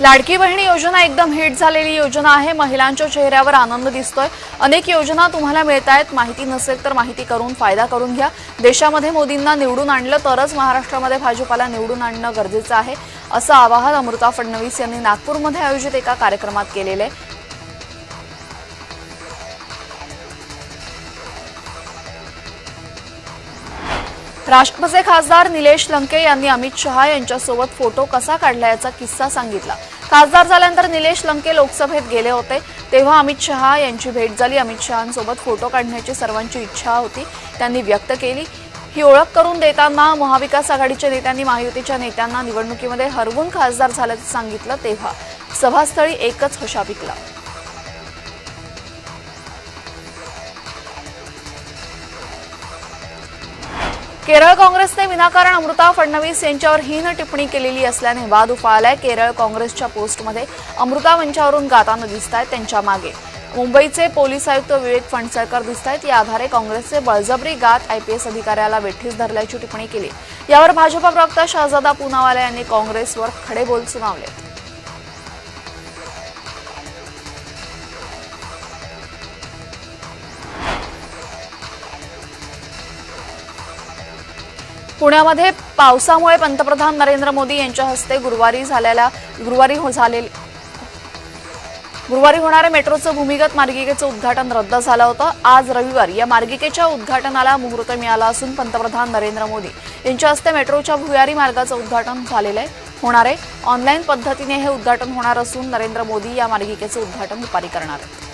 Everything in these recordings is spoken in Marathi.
लाडकी बहिणी योजना एकदम हिट झालेली योजना आहे. महिलांच्या चेहऱ्यावर आनंद दिसतोय. अनेक योजना तुम्हाला मिळत आहेत. माहिती नसेल तर माहिती करून फायदा करून घ्या. देशामध्ये मोदींना निवडून आणलं तरच महाराष्ट्रामध्ये भाजपाला निवडून आणणं गरजेचं आहे. असं आवाहन अमृता फडणवीस यांनी नागपूरमध्ये आयोजित एका कार्यक्रमात केलेलं आहे. राष्ट्रपचे खासदार निलेश लंके यांनी अमित शहा यांच्यासोबत फोटो कसा काढला याचा किस्सा सांगितला. खासदार झाल्यानंतर निलेश लंके लोकसभेत गेले होते. तेव्हा अमित शहा यांची भेट झाली. अमित शहांसोबत फोटो काढण्याची सर्वांची इच्छा होती. त्यांनी व्यक्त केली. ही ओळख करून देताना महाविकास आघाडीच्या नेत्यांनी महायुतीच्या नेत्यांना निवडणुकीमध्ये हरवून खासदार झाल्याचं सांगितलं तेव्हा. सभास्थळी एकच हशा पिकला. केरळ काँग्रेसने विनाकारण अमृता फडणवीस यांच्यावर हीन टिप्पणी केलेली असल्याने वाद उफाळलाय. केरळ काँग्रेसच्या पोस्टमध्ये अमृता मंचावरून गाताना दिसत आहेत त्यांच्या मागे. मुंबईचे पोलीस आयुक्त विवेक फणसळकर दिसत आहेत या आधारे काँग्रेसचे बळजबरी गात आयपीएस अधिकाऱ्याला वेठीस धरल्याची टिप्पणी केली. यावर भाजपा प्रवक्ता शहजादा पुनावाला यांनी काँग्रेसवर खडे बोल सुनावले. पुण्यामध्ये पावसामुळे पंतप्रधान नरेंद्र मोदी यांच्या हस्ते गुरुवारी झालेल्या गुरुवारी हो- झालेले गुरुवारी होणाऱ्या मेट्रोचं भूमिगत मार्गिकेचं उद्घाटन रद्द झालं होतं. आज रविवारी या मार्गिकेच्या उद्घाटनाला मुहूर्त मिळाला असून पंतप्रधान नरेंद्र मोदी यांच्या हस्ते मेट्रोच्या भुयारी मार्गाचं उद्घाटन झालेलं आहे होणार आहे. ऑनलाईन पद्धतीने हे उद्घाटन होणार असून नरेंद्र मोदी या मार्गिकेचं उद्घाटन दुपारी करणार आहेत.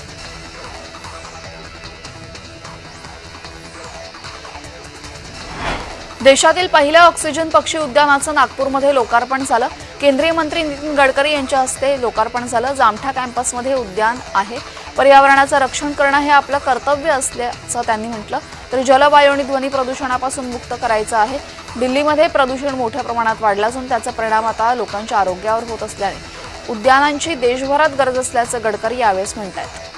देशातील पहिल्या ऑक्सिजन पक्षी उद्यानाचं नागपूरमध्ये लोकार्पण झालं. केंद्रीय मंत्री नितीन गडकरी यांच्या हस्ते लोकार्पण झालं. जामठा कॅम्पसमध्ये उद्यान आहे. पर्यावरणाचं रक्षण करणं हे आपलं कर्तव्य असल्याचं त्यांनी म्हटलं. तर जलवायू आणि ध्वनी प्रदूषणापासून मुक्त करायचं आहे. दिल्लीमध्ये प्रदूषण मोठ्या प्रमाणात वाढलं असून त्याचा परिणाम आता लोकांच्या आरोग्यावर होत असल्याने. उद्यानांची देशभरात गरज असल्याचं गडकरी यावेळेस म्हणत आहेत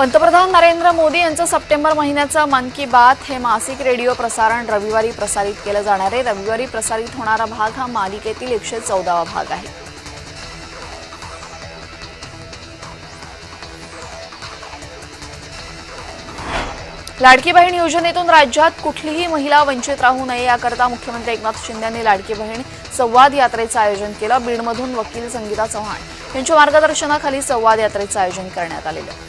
पंतप्रधान नरेंद्र मोदी यांचं सप्टेंबर महिन्याचं मन की बात हे मासिक रेडिओ प्रसारण रविवारी प्रसारित केलं जाणार आहे. रविवारी प्रसारित होणारा भाग हा मालिकेतील एकशे चौदावा भाग आहे. लाडकी बहीण योजनेतून राज्यात कुठलीही महिला वंचित राहू नये याकरता मुख्यमंत्री एकनाथ शिंदे यांनी लाडकी बहीण संवाद यात्रेचं आयोजन केलं. बीडमधून वकील संगीता चव्हाण यांच्या मार्गदर्शनाखाली संवाद यात्रेचं आयोजन करण्यात आलेलं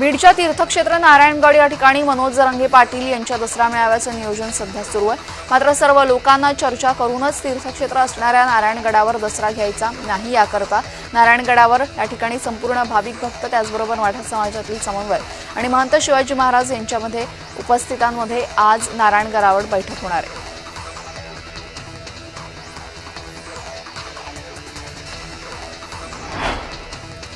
बीडच्या तीर्थक्षेत्र नारायणगड या ठिकाणी मनोज जरंगे पाटील यांच्या दसरा मेळाव्याचं नियोजन सध्या सुरू आहे. मात्र सर्व लोकांना चर्चा करूनच तीर्थक्षेत्र असणाऱ्या नारायणगडावर दसरा घ्यायचा नाही याकरता नारायणगडावर या ठिकाणी संपूर्ण भाविक भक्त त्याचबरोबर मराठा समाजातील समन्वय आणि महंत शिवाजी महाराज यांच्यामध्ये उपस्थितांमध्ये आज नारायणगडावर बैठक होणार आहे.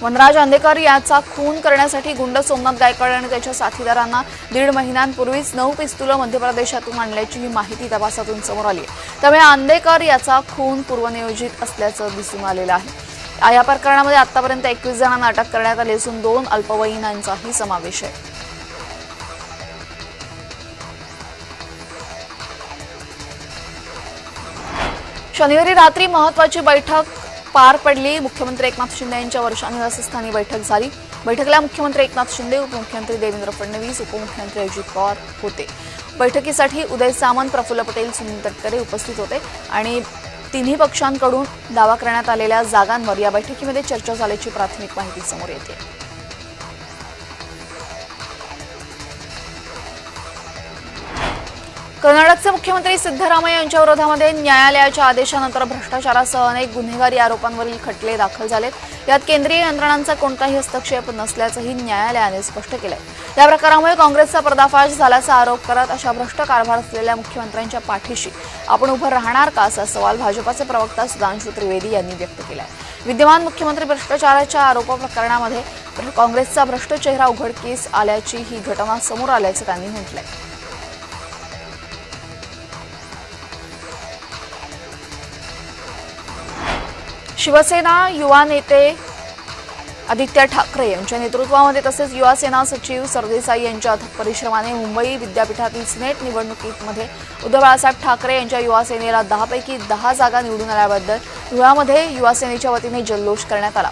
वनराज अंधेकर याचा खून करण्यासाठी गुंड सोमनाथ गायकवाड आणि त्याच्या साथीदारांना दीड महिन्यांपूर्वीच नऊ पिस्तुलं मध्य प्रदेशातून आणल्याची ही माहिती तपासातून समोर आली. आहे त्यामुळे आंदेकर याचा खून पूर्वनियोजित असल्याचं दिसून आलेलं आहे. या प्रकरणामध्ये आतापर्यंत एकवीस जणांना अटक करण्यात आली असून दोन अल्पवयीनांचाही समावेश आहे. शनिवारी रात्री महत्वाची बैठक पार पडली. मुख्यमंत्री एकनाथ शिंदे यांच्या वर्षा निवासस्थानी बैठक झाली. बैठकीला मुख्यमंत्री एकनाथ शिंदे उपमुख्यमंत्री देवेंद्र फडणवीस उपमुख्यमंत्री अजित पवार होते. बैठकीसाठी उदय सामंत प्रफुल्ल पटेल सुनील तटकरे उपस्थित होते आणि तिन्ही पक्षांकडून दावा करण्यात आलेल्या जागांवर या बैठकीमध्ये चर्चा झाल्याची प्राथमिक माहिती समोर येते. कर्नाटकचे मुख्यमंत्री सिद्धरामय्या यांच्या विरोधामध्ये न्यायालयाच्या आदेशानंतर भ्रष्टाचारासह अनेक गुन्हेगारी आरोपांवरील खटले दाखल झालेत. यात केंद्रीय यंत्रणांचा कोणताही हस्तक्षेप नसल्याचंही न्यायालयाने स्पष्ट केलंय. या प्रकारामुळे काँग्रेसचा पर्दाफाश झाल्याचा आरोप करत अशा भ्रष्ट कारभार असलेल्या मुख्यमंत्र्यांच्या पाठीशी आपण उभं राहणार का असा सवाल भाजपाचे प्रवक्ता सुधांशू त्रिवेदी यांनी व्यक्त केलाय. विद्यमान मुख्यमंत्री भ्रष्टाचाराच्या आरोप प्रकरणामध्ये काँग्रेसचा भ्रष्ट चेहरा उघडकीस आल्याची ही घटना समोर आल्याचं त्यांनी म्हटलंय. शिवसेना युवा नेते आदित्य ठाकरे यांच्या नेतृत्वामध्ये तसेच युवा सेना सचिव सरदेसाई यांच्या अथक परिश्रमाने मुंबई विद्यापीठातील सिनेट निवडणुकीमध्ये उद्धव बाळासाहेब ठाकरे यांच्या युवा सेनेला दहापैकी दहा जागा निवडून आल्याबद्दल धुळ्यामध्ये युवा सेनेच्या वतीने जल्लोष करण्यात आला.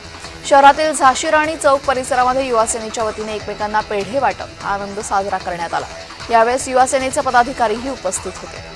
शहरातील झाशी राणी चौक परिसरामध्ये युवा सेनेच्या वतीने एकमेकांना पेढे वाटप आनंद साजरा करण्यात आला. यावेळेस युवा सेनेचे पदाधिकारीही उपस्थित होते.